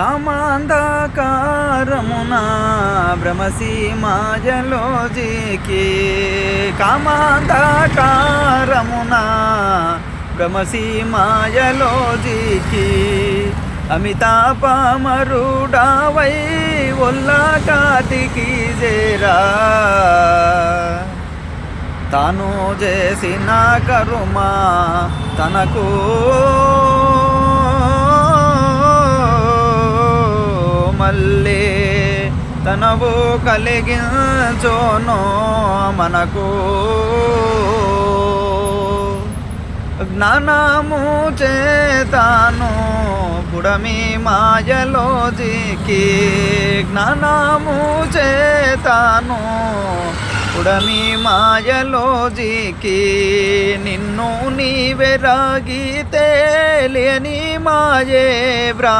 కామాంధకారమున బ్రహ్మసీమాజలోజీకి మాయలో కామాంధకారమున భ్రమసి మాయలో జీకి. అమితాపమరుడావై జేరా చేరా. తాను చేసిన కరుమా తనకు మళ్ళీ తనవు కలిగించోను మనకు. జ్ఞానము చేతాను పుడమి మాయలో జీకి. జ్ఞానము చేతాను పుడమి మాయలో జీకి. నిన్ను నీవెరాగితే లేని మాయే బ్రా